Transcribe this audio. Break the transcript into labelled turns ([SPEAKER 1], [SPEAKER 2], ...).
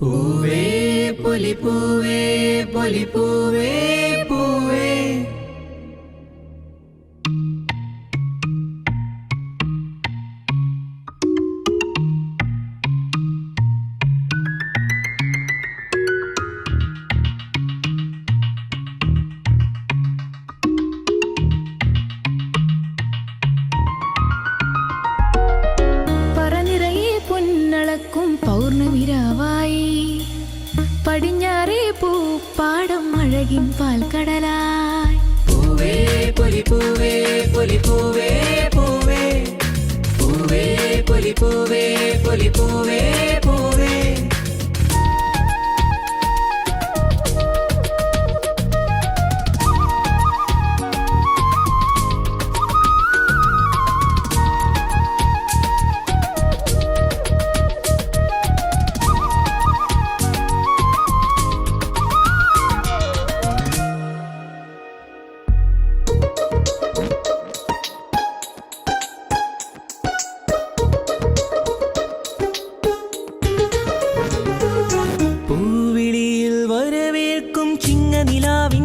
[SPEAKER 1] பூவே பொலி பூவே பொலி
[SPEAKER 2] பூவே பூவே. பௌர்ணமிராவா പടിഞ്ഞാറേ പൂ പാടം അഴകിൻ പാൽക്കടലായി
[SPEAKER 1] പൂവേ പൊലി പൂവേ പൊലി പൂവേ പൂവേ പൂവേ പൊലി പൂവേ പൊലി പൂവേ പൂവിളിയിൽ വരവേൽക്കും ചിങ്ങനിലാവിൻ